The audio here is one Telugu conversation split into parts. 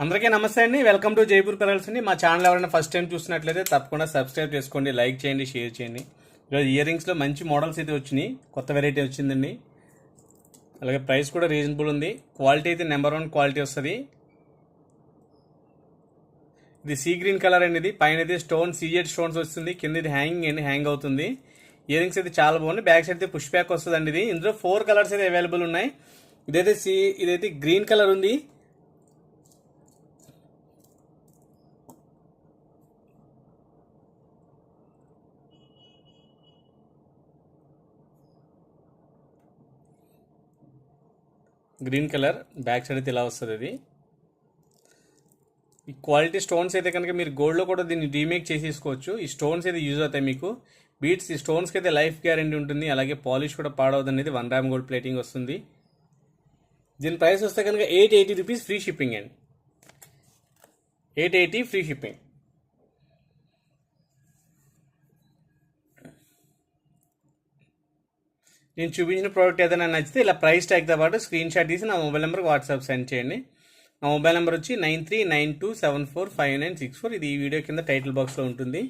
అందరికీ నమస్తే అండి. వెల్కమ్ టు జైపూర్ కలర్స్ అండి. మా ఛానల్ ఎవరైనా ఫస్ట్ టైం చూసినట్లయితే తప్పకుండా సబ్స్క్రైబ్ చేసుకోండి లైక్ చేయండి షేర్ చేయండి. ఈరోజు ఇయర్ రింగ్స్లో మంచి మోడల్స్ అయితే వచ్చినాయి. కొత్త వెరైటీ వచ్చిందండి. అలాగే ప్రైస్ కూడా రీజనబుల్ ఉంది. క్వాలిటీ అయితే నెంబర్ వన్ క్వాలిటీ వస్తుంది. ఇది సీ గ్రీన్ కలర్ అండి ఇది. పైన అయితే స్టోన్ సీజెడ్ స్టోన్స్ వస్తుంది. కింద ఇది హ్యాంగింగ్ అండి హ్యాంగ్ అవుతుంది. ఇయర్ రింగ్స్ అయితే చాలా బాగుంది బ్యాక్ సైడ్ అయితే పుష్ బ్యాక్ వస్తుందండి ఇది. ఇందులో ఫోర్ కలర్స్ అయితే అవైలబుల్ ఉన్నాయి. ఇదైతే సీ ఇదైతే గ్రీన్ కలర్ ఉంది. గ్రీన్ కలర్ బ్యాక్ సైడ్ అయితే ఇలా వస్తుంది ఇది ఈ క్వాలిటీ స్టోన్స్ అయితే కనుక మీరు గోల్డ్లో కూడా దీన్ని రీమేక్ చేసేసుకోవచ్చు. ఈ స్టోన్స్ అయితే యూజ్ అవుతాయి మీకు. బీట్స్ ఈ స్టోన్స్కి అయితే లైఫ్ గ్యారంటీ ఉంటుంది. అలాగే పాలిష్ కూడా పాడవద్దు అనేది వన్ ర్యామ్ గోల్డ్ ప్లేటింగ్ వస్తుంది. దీని ప్రైస్ వస్తే కనుక eight eighty rupees free shipping అండి. ఎయిట్ ఎయిటీ ఫ్రీ షిప్పింగ్ నేను చూపించిన ప్రోడక్ట్ ఏదైనా నచ్చితే ఇలా ప్రైస్ ట్యాగ్తో పాటు స్క్రీన్ షాట్ తీసి నా మొబైల్ నెంబర్కి వాట్సాప్ సెండ్ చేయండి. నా మొబైల్ నెంబర్ వచ్చి nine three nine two seven four five nine six four. ఇది ఈ వీడియో కింద టైటిల్ బాక్స్లో ఉంటుంది.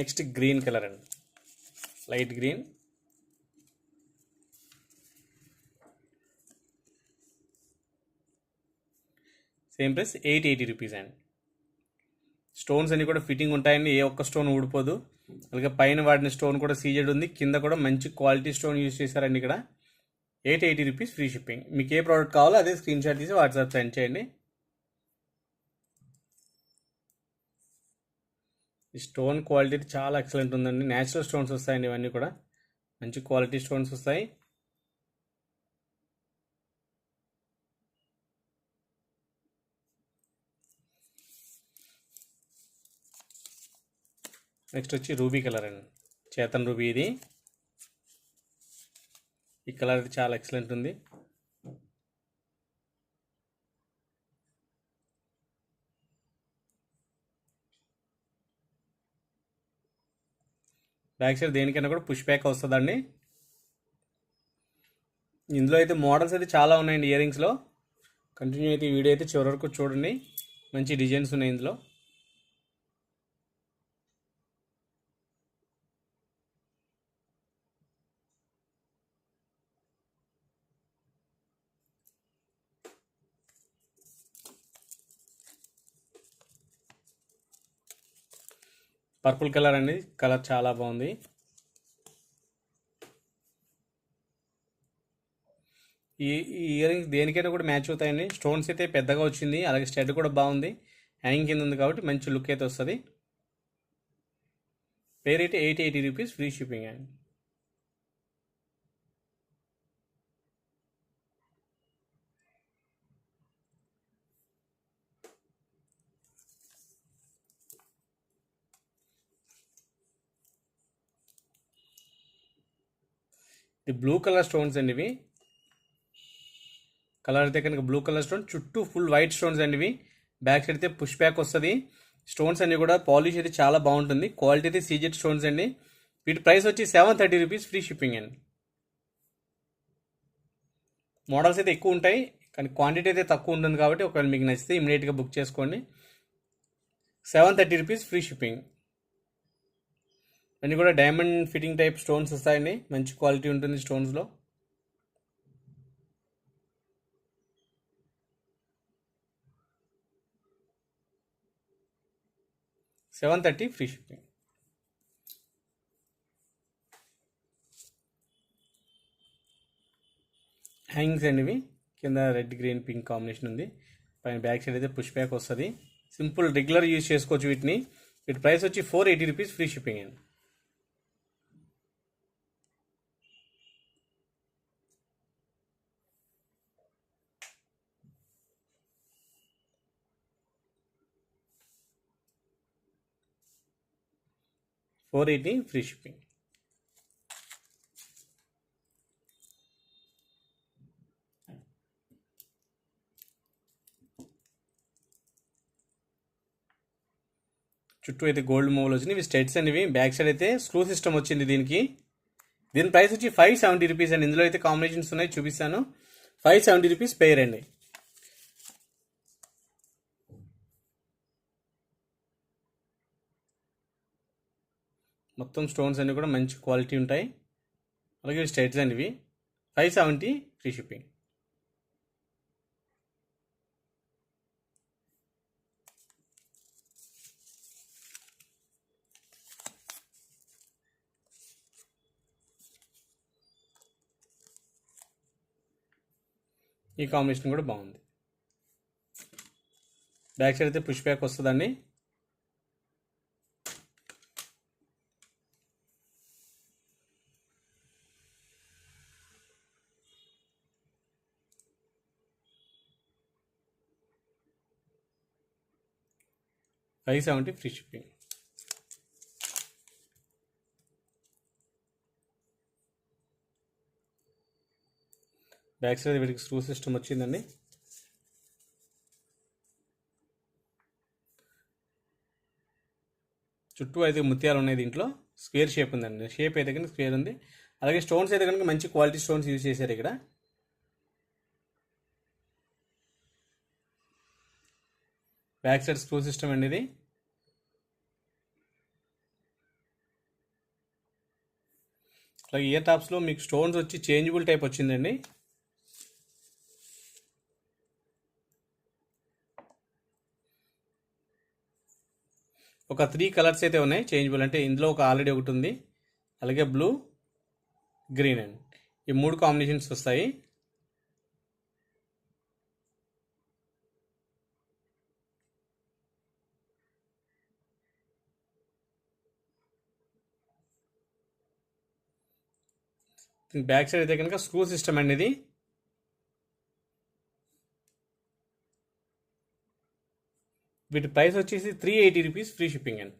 నెక్స్ట్ గ్రీన్ కలర్ అండి. Light green same price eight eighty rupees అండి. స్టోన్స్ అన్ని కూడా ఫిట్టింగ్ ఉంటాయండి ఏ ఒక్క స్టోన్ ఊడిపోదు. అలాగే పైన వాడిన స్టోన్ కూడా సీజెడ్ ఉంది కింద కూడా మంచి క్వాలిటీ స్టోన్ యూస్ చేశారండి ఇక్కడ. Eight eighty rupees free shipping మీకు ఏ ప్రోడక్ట్ కావాలో అదే స్క్రీన్ షాట్ తీసి వాట్సాప్ సెండ్ చేయండి. ఈ స్టోన్ క్వాలిటీ చాలా ఎక్సలెంట్ ఉందండి. న్యాచురల్ స్టోన్స్ వస్తాయండి ఇవన్నీ కూడా. మంచి క్వాలిటీ స్టోన్స్ వస్తాయి. నెక్స్ట్ వచ్చి రూబీ కలర్ అండి. చేతన్ రూబీ ఇది. ఈ కలర్ అయితే చాలా ఎక్సలెంట్ ఉంది. బ్యాక్ సైడ్ దేనికైనా కూడా పుష్ బ్యాక్ వస్తుందండి. ఇందులో అయితే మోడల్స్ అయితే చాలా ఉన్నాయండి ఇయర్ రింగ్స్లో. కంటిన్యూ అయితే వీడియో అయితే చివరి వరకు చూడండి. మంచి డిజైన్స్ ఉన్నాయి ఇందులో. పర్పుల్ కలర్ అండి. కలర్ చాలా బాగుంది. ఈ ఈ ఇయర్ రింగ్స్ దేనికైనా కూడా మ్యాచ్ అవుతాయండి. స్టోన్స్ అయితే పెద్దగా వచ్చింది. అలాగే స్టెడ్ కూడా బాగుంది. హ్యాంగింగ్ కింద ఉంది కాబట్టి మంచి లుక్ అయితే వస్తుంది. పేరైతే eight eighty rupees free shipping అండి. ఇది బ్లూ కలర్ స్టోన్స్ అండి ఇవి. కలర్ అయితే కనుక బ్లూ కలర్ స్టోన్ చుట్టూ ఫుల్ వైట్ స్టోన్స్ అండి ఇవి. బ్యాక్ సైడ్ అయితే పుష్ బ్యాక్ వస్తుంది. స్టోన్స్ అన్ని కూడా పాలిష్ అయితే చాలా బాగుంటుంది. క్వాలిటీ అయితే సీజెడ్ స్టోన్స్ అండి. వీటి ప్రైస్ వచ్చి seven thirty rupees free shipping అండి. మోడల్స్ అయితే ఎక్కువ ఉంటాయి కానీ క్వాంటిటీ అయితే తక్కువ ఉంటుంది కాబట్టి ఒకవేళ మీకు నచ్చితే ఇమీడియట్గా బుక్ చేసుకోండి. Seven thirty rupees free shipping. అన్నీ కూడా డైమండ్ ఫిట్టింగ్ టైప్ స్టోన్స్ వస్తాయండి. మంచి క్వాలిటీ ఉంటుంది స్టోన్స్లో seven thirty free shipping hangings అండి ఇవి కింద రెడ్ గ్రీన్ పింక్ కాంబినేషన్ ఉంది. పైన బ్యాక్ సైడ్ అయితే పుష్ బ్యాక్ వస్తుంది. సింపుల్ రెగ్యులర్ యూజ్ చేసుకోవచ్చు వీటిని. వీటి ప్రైస్ వచ్చి four eighty rupees free shipping అండి. Four eighty free shipping. చుట్టూ అయితే గోల్డ్ మూవలు వచ్చినాయి. ఇవి స్టెట్స్ అనేవి. బ్యాక్ సైడ్ అయితే స్క్రూ సిస్టమ్ వచ్చింది దీనికి. దీని ప్రైస్ వచ్చి ఫైవ్ సెవెంటీ రూపీస్ అండి. ఇందులో అయితే కాంబినేషన్స్ ఉన్నాయి చూపిస్తాను. ఫైవ్ సెవెంటీ రూపీస్ పేర్ అండి మొత్తం స్టోన్స్ అన్నీ కూడా మంచి క్వాలిటీ ఉంటాయి. అలాగే స్టేట్స్ అండి ఇవి. Five seventy free shipping. ఈ కాంబినేషన్ కూడా బాగుంది. బ్యాక్ సైడ్ అయితే పుష్ బ్యాక్ వస్తుందండి. Five seventy free shipping. Back side వీటికి స్క్రూ సిస్టమ్ వచ్చిందండి. చుట్టూ అయితే ముత్యాలు ఉన్నాయి దీంట్లో. స్క్వేర్ షేప్ ఉందండి. షేప్ అయితే కనుక స్క్వేర్ ఉంది. అలాగే స్టోన్స్ అయితే కనుక మంచి క్వాలిటీ స్టోన్స్ యూజ్ చేశారు ఇక్కడ. బ్యాక్ సైడ్ స్క్రూ సిస్టమ్ అండి ఇది. అలాగే ఇయర్ టాప్స్లో మీకు స్టోన్స్ వచ్చి చేంజబుల్ టైప్ వచ్చిందండి. ఒక త్రీ కలర్స్ అయితే ఉన్నాయి చేంజబుల్. అంటే ఇందులో ఒక ఆల్రెడీ ఒకటి ఉంది. అలాగే బ్లూ గ్రీన్ అండ్. ఈ మూడు కాంబినేషన్స్ వస్తాయి. బ్యాక్ సైడ్ అయితే కనుక స్క్రూ సిస్టమ్ అండి ఇది. వీటి ప్రైస్ వచ్చేసి three eighty rupees free shipping అండి.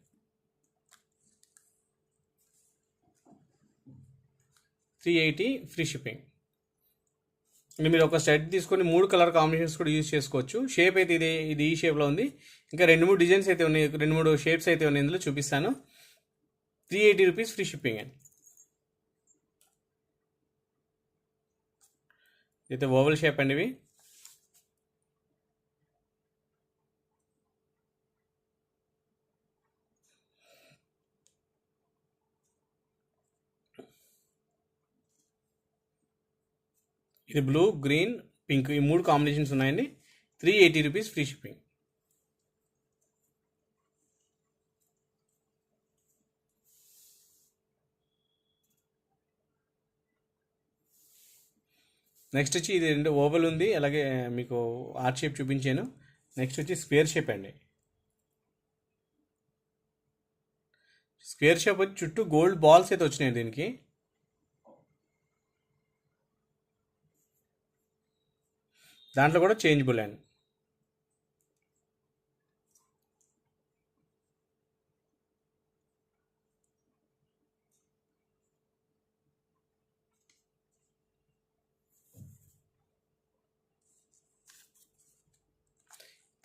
త్రీ ఎయిటీ ఫ్రీ షిప్పింగ్ ఇంకా మీరు ఒక సెట్ తీసుకొని మూడు కలర్ కాంబినేషన్స్ కూడా యూజ్ చేసుకోవచ్చు. షేప్ అయితే ఇది ఇది ఈ షేప్లో ఉంది. ఇంకా రెండు మూడు డిజైన్స్ అయితే ఉన్నాయి రెండు మూడు షేప్స్ అయితే ఉన్నాయి ఇందులో చూపిస్తాను. Three eighty rupees free shipping అండి. అయితే ఓవల్ షేప్ అండి ఇవి. ఇది బ్లూ గ్రీన్ పింక్ ఈ మూడు కాంబినేషన్స్ ఉన్నాయండి. Three eighty rupees free shipping. Next వచ్చి ఇది రెండు ఓవల్ ఉంది. అలాగే మీకు ఆర్ట్ షేప్ చూపించాను. నెక్స్ట్ వచ్చి స్క్వేర్ షేప్ అండి. స్క్వేర్ షేప్ వచ్చి చుట్టూ గోల్డ్ బాల్స్ అయితే వచ్చినాయి దీనికి. దాంట్లో కూడా చేంజబుల్ అండి.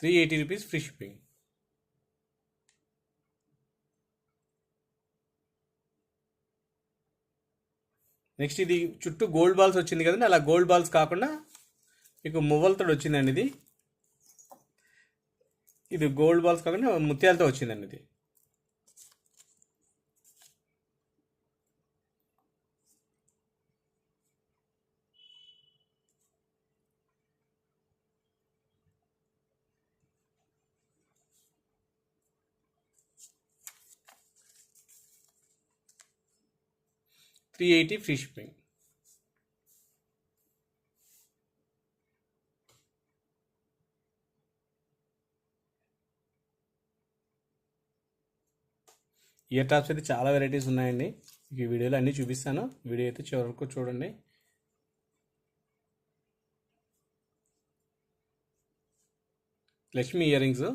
Three eighty rupees free shipping next ఇది చుట్టూ గోల్డ్ బాల్స్ వచ్చింది కదండి అలా గోల్డ్ బాల్స్ కాకుండా మీకు మువ్వలతో వచ్చిందండి ఇది. ఇది గోల్డ్ బాల్స్ కాకుండా ముత్యాలతో వచ్చిందండి ఇది. Three eighty free shipping ear tops అయితే చాలా వెరైటీస్ ఉన్నాయండి. ఈ వీడియోలో అన్నీ చూపిస్తాను. వీడియో అయితే చివరకు చూడండి. Lakshmi ear rings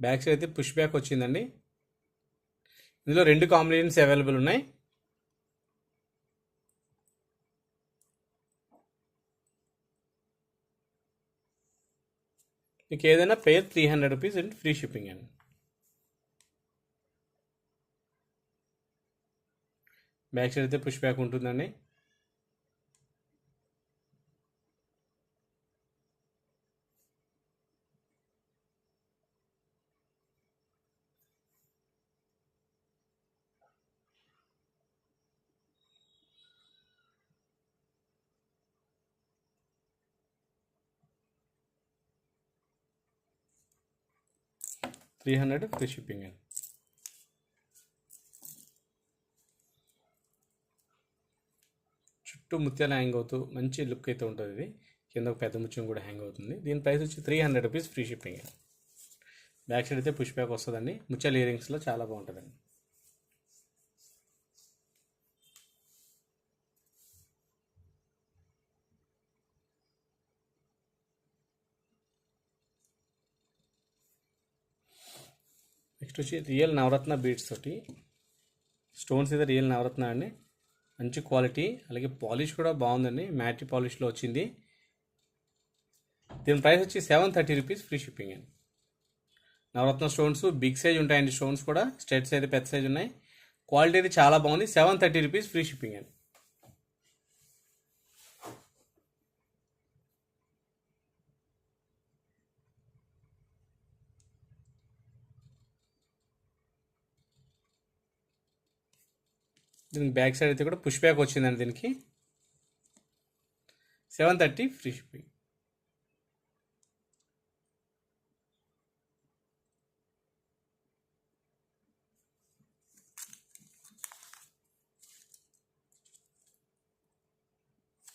back side అయితే పుష్ బ్యాక్ వచ్చిందండి. ఇందులో రెండు కాంబినేషన్స్ అవైలబుల్ ఉన్నాయి. మీకు ఏదైనా pair three hundred rupees and free shipping అండి బ్యాక్ సైడ్ అయితే పుష్ బ్యాక్ ఉంటుందండి. త్రీ హండ్రెడ్ ఫ్రీ షిప్పింగ్ అండి చుట్టూ ముత్యాలు హ్యాంగ్ అవుతూ మంచి లుక్ అయితే ఉంటుంది ఇది. కింద ఒక పెద్ద ముత్యం కూడా హ్యాంగ్ అవుతుంది. దీని ప్రైస్ వచ్చి three hundred rupees free shipping back side అయితే పుష్ బ్యాక్ వస్తుందండి. ముత్యాల ఇయరింగ్స్లో చాలా బాగుంటుందండి. నెక్స్ట్ వచ్చి రియల్ నవరత్న బీడ్స్ తోటి. స్టోన్స్ అయితే రియల్ నవరత్న అండి. మంచి క్వాలిటీ అలాగే పాలిష్ కూడా బాగుందండి. మ్యాటి పాలిష్లో వచ్చింది. దీని ప్రైస్ వచ్చి seven thirty rupees free shipping అండి. నవరత్న స్టోన్స్ బిగ్ సైజ్ ఉంటాయండి స్టోన్స్ కూడా. స్టెట్స్ అయితే పెద్ద సైజ్ ఉన్నాయి. క్వాలిటీ అయితే చాలా బాగుంది. Seven thirty rupees free shipping అండి. దీనికి బ్యాక్ సైడ్ అయితే కూడా పుష్ బ్యాక్ వచ్చిందండి దీనికి. Seven thirty free shipping.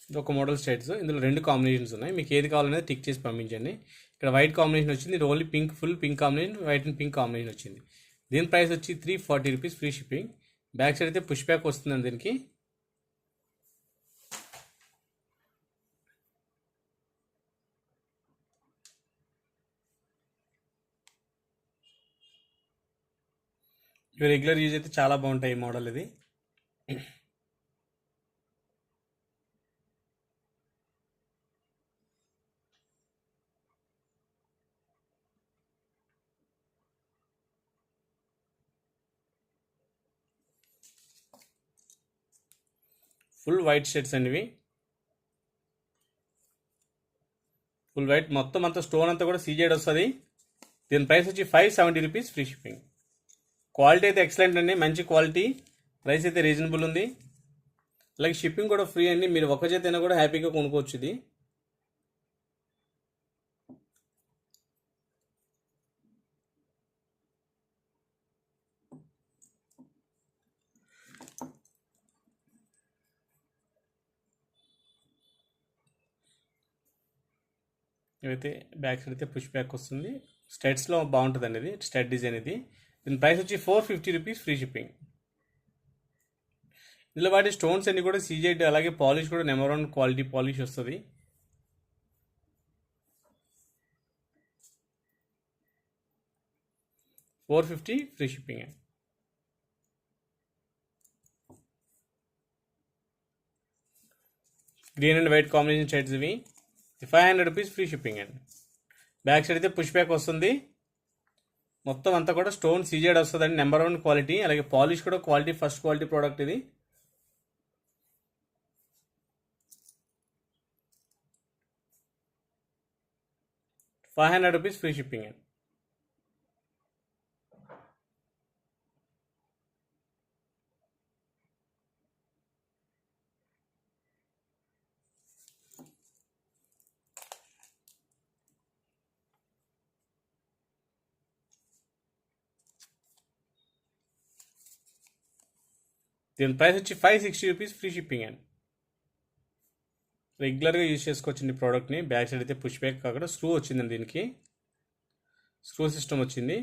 ఇది ఒక మోడల్ స్టైట్స్ ఇందులో రెండు కాంబినేషన్స్ ఉన్నాయి. మీకు ఏది కావాలనేది టిక్ చేసి పంపించండి. ఇక్కడ వైట్ కాంబినేషన్ వచ్చింది. Only pink full pink combination white and pink combination వచ్చింది. దీని ప్రైస్ వచ్చి three forty rupees free shipping. Back side అయితే పుష్ బ్యాక్ వస్తుందండి దీనికి. ఇవి రెగ్యులర్ యూజ్ అయితే చాలా బాగుంటాయి ఈ మోడల్ ఇది. ఫుల్ వైట్ షర్ట్స్ అండి ఫుల్ వైట్. మొత్తం అంతా స్టోన్ అంతా కూడా సీజేడ్ వస్తుంది. దీని ప్రైస్ వచ్చి five seventy rupees free shipping. Quality అయితే ఎక్సలెంట్ అండి. మంచి క్వాలిటీ. ప్రైస్ అయితే రీజనబుల్ ఉంది. అలాగే షిప్పింగ్ కూడా ఫ్రీ అండి. మీరు ఒక చేత అయినా కూడా హ్యాపీగా కొనుక్కోవచ్చు ఇది. ఇవైతే బ్యాక్ సైడ్ అయితే పుష్ బ్యాక్ వస్తుంది స్టెట్స్లో అండి ఇది స్టెట్ డిజైన్ ఇది. దీని ప్రైస్ వచ్చి four fifty rupees free shipping ఇందులో వాటి స్టోన్స్ అన్ని కూడా సీజెడ్ అలాగే పాలిష్ కూడా నెంబర్ వన్ క్వాలిటీ పాలిష్ వస్తుంది. Four fifty free shipping green and white combination shirts ఇవి. Five hundred rupees free shipping అండి. బ్యాక్ సైడ్ అయితే పుష్ బ్యాక్ వస్తుంది. మొత్తం అంతా కూడా స్టోన్ సీజెడ్ వస్తుందండి. నెంబర్ వన్ క్వాలిటీ అలాగే పాలిష్ కూడా క్వాలిటీ ఫస్ట్ క్వాలిటీ ప్రోడక్ట్ ఇది. Five hundred rupees free shipping అండి. దీని ప్రైస్ వచ్చి five sixty rupees free shipping అండి రెగ్యులర్గా యూజ్ చేసుకోవచ్చండి ప్రోడక్ట్ని బ్యాక్ సైడ్ అయితే పుష్ బ్యాక్ కాకుండా స్క్రూ వచ్చిందండి దీనికి. స్క్రూ సిస్టమ్ వచ్చింది.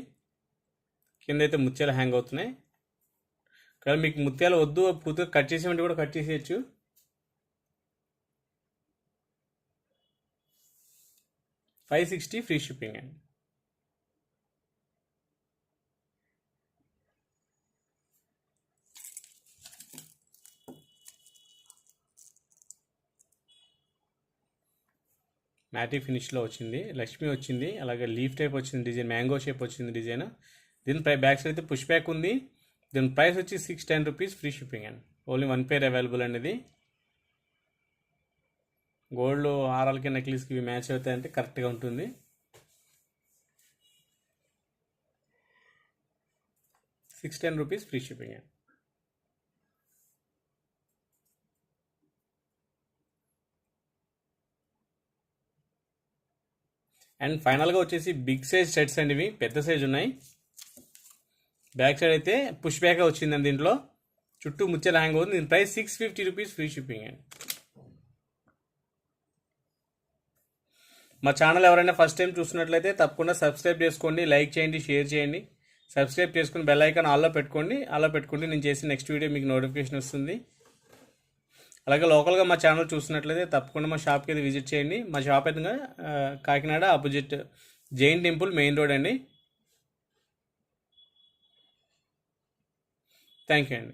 కింద అయితే ముత్యాలు హ్యాంగ్ అవుతున్నాయి. కానీ మీకు ముత్యాలు వద్దు పూర్తిగా కట్ చేసేమంటే కూడా కట్ చేసేయచ్చు. ఫైవ్ సిక్స్టీ ఫ్రీ షిప్పింగ్ అండి మ్యాటీ ఫినిష్లో వచ్చింది లక్ష్మి వచ్చింది అలాగే లీఫ్ టైప్ వచ్చింది డిజైన్ మ్యాంగో షేప్ వచ్చింది డిజైన్. దీని ప్రై బ్యాక్ సైడ్ అయితే పుష్ బ్యాక్ ఉంది. దీని ప్రైస్ వచ్చి six ten rupees free shipping అండి. ఓన్లీ వన్ పేర్ అవైలబుల్ అనేది గోల్డ్ హారాలకి నెక్లెస్కి ఇవి మ్యాచ్ అవుతాయంటే కరెక్ట్గా ఉంటుంది. Six ten rupees free shipping అండి. అండ్ ఫైనల్గా వచ్చేసి బిగ్ సైజ్ సెట్స్ అండి ఇవి పెద్ద సైజ్ ఉన్నాయి. బ్యాక్ సైడ్ అయితే పుష్ బ్యాక్ వచ్చిందండి దీంట్లో. చుట్టూ ముచ్చ హ్యాంగ్ అవుతుంది. దీని price six fifty rupees free shipping అండి. మా ఛానల్ ఎవరైనా ఫస్ట్ టైం చూస్తున్నట్లయితే తప్పకుండా సబ్స్క్రైబ్ చేసుకోండి లైక్ చేయండి షేర్ చేయండి. సబ్స్క్రైబ్ చేసుకుని బెల్ ఐకాన్ ఆల్లో పెట్టుకోండి. ఆల్లో పెట్టుకుంటే నేను చేసిన నెక్స్ట్ వీడియో మీకు నోటిఫికేషన్ వస్తుంది. అలాగే లోకల్గా మా ఛానల్ చూసినట్లయితే తప్పకుండా మా షాప్కి అయితే విజిట్ చేయండి. మా షాప్ అయితే Kakinada opposite Jain temple main road అండి. థ్యాంక్ యూ అండి.